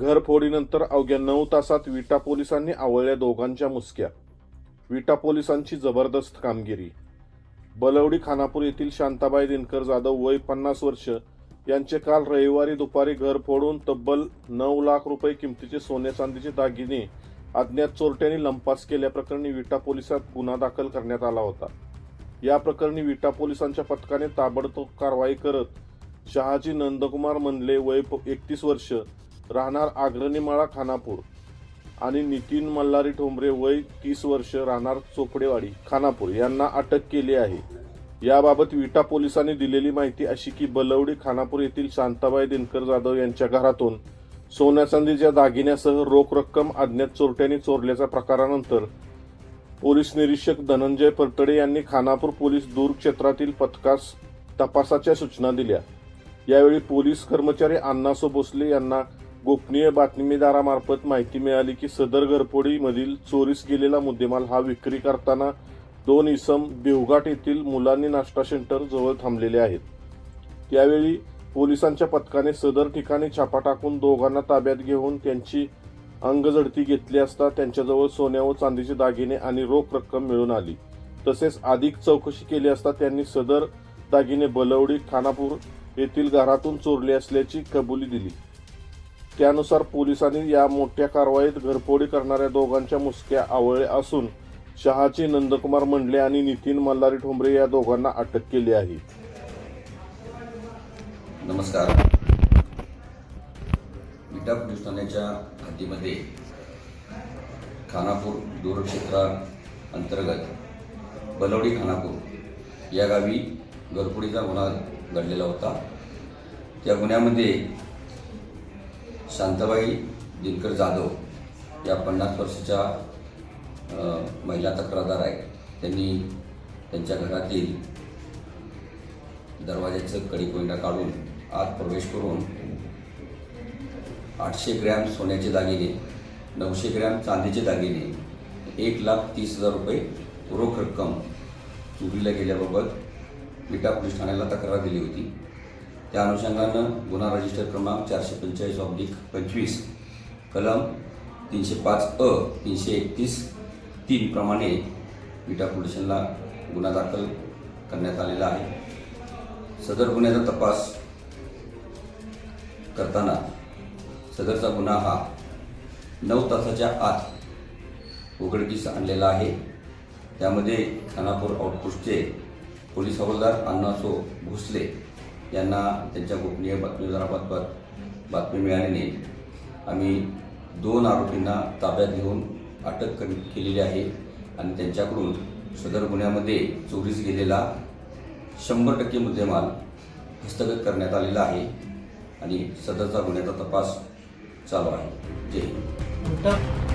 घरफोडीनंतर अवघ्या नऊ तासात विटा पोलिसांनी आवळल्या दोघांच्या मुसक्या. विटा पोलिसांची जबरदस्त कामगिरी. बलवडी खानापूर येथील शांताबाई दिनकर जाधव वय पन्नास वर्ष. यांचे काल रविवारी दुपारी घर फोडून तब्बल नऊ लाख रुपये किमतीचे सोने चांदीचे दागिने अज्ञात चोरट्यांनी लंपास केल्याप्रकरणी विटा पोलिसात गुन्हा दाखल करण्यात आला होता. या प्रकरणी विटा पोलिसांच्या पथकाने ताबडतोब कारवाई करत शहाजी नंदकुमार मंडले वय एकतीस वर्ष राहणार आग्रणीमाळा खानापूर. आणि नितीन मल्हारी ठोंबरे वय तीस वर्ष राहणार चोपडेवाडी खानापूर. यांना अटक केली आहे. याबाबत विटा पोलिसांनी दिलेली माहिती अशी की बलवडी खानापूर येथील शांताबाई दिनकर जाधव यांच्या घरातून सोन्या चांदीच्या दागिन्यासह रोख रक्कम अज्ञात चोरट्यांनी चोरल्याच्या प्रकारानंतर पोलीस निरीक्षक धनंजय परतडे यांनी खानापूर पोलीस दूर क्षेत्रातील पथकास तपासाच्या सूचना दिल्या. यावेळी पोलीस कर्मचारी अण्णासो भोसले यांना गोपनीय बातमीदारामार्फत माहिती मिळाली की सदर घरपोडीमधील चोरीस गेलेला मुद्देमाल हा विक्री करताना दोन इसम देवघाट येथील मुलांनी नाश्ता सेंटर जवळ थांबलेले आहेत. यावेळी पोलिसांच्या पथकाने सदर ठिकाणी छापा टाकून दोघांना ताब्यात घेऊन त्यांची अंगजडती घेतली असता त्यांच्याजवळ सोन्या व चांदीचे दागिने आणि रोख रक्कम मिळून आली. तसेच अधिक चौकशी केली असता त्यांनी सदर दागिने बलवडी खानापूर येथील घरातून चोरले असल्याची कबुली दिली. त्यानुसार पोलिसांनी या मोठ्या कारवाईत घरफोडी करणाऱ्या दोघांच्या मुसक्या आवळल्या असून शहाची नंदकुमार मंडले आणि नितीन मल्हारी ठोंबरे या दोघांना अटक केली आहे. नमस्कार. विटा पोलीस ठाण्याच्या हद्दीमध्ये खानापूर दूरक्षेत्रा अंतर्गत बलवडी खानापूर या गावी घरफोडीचा गुन्हा घडलेला होता. त्या गुन्ह्यामध्ये शांताबाई दिनकर जाधव या पन्नास वर्षाच्या महिला तक्रारदार आहेत. त्यांनी त्यांच्या घरातील दरवाज्याचं कडी कोंडा काढून आत प्रवेश करून आठशे ग्रॅम सोन्याचे दागिने नऊशे ग्रॅम चांदीचे दागिने एक लाख तीस हजार रुपये रोख रक्कम चोरीला गेल्याबाबत विटा पोलीस ठाण्याला तक्रार दिली होती. त्या अनुषंगानं गुन्हा रजिस्टर क्रमांक चारशे पंचेचाळीस ऑब्लिक पंचवीस कलम तीनशे पाच अ तीनशे एकतीस तीन प्रमाणे विटा पोलीस गुन्हा दाखल करण्यात आलेला आहे. सदर गुन्ह्याचा तपास करताना सदरचा गुन्हा हा नऊ तासाच्या आत उघडकीस आणलेला आहे. त्यामध्ये खानापूर आउटपोस्टचे पोलीस हवालदार अण्णासो भोसले यांना त्यांच्या गोपनीय बातमीदारामार्फत बातमी मिळाल्याने आम्ही दोन आरोपींना ताब्यात घेऊन अटक केलेली आहे आणि त्यांच्याकडून सदर गुन्ह्यामध्ये चोरीस गेलेला शंभर टक्के मुद्देमाल हस्तगत करण्यात आलेला आहे आणि सदरचा गुन्ह्याचा तपास चालू आहे. जय हिंद.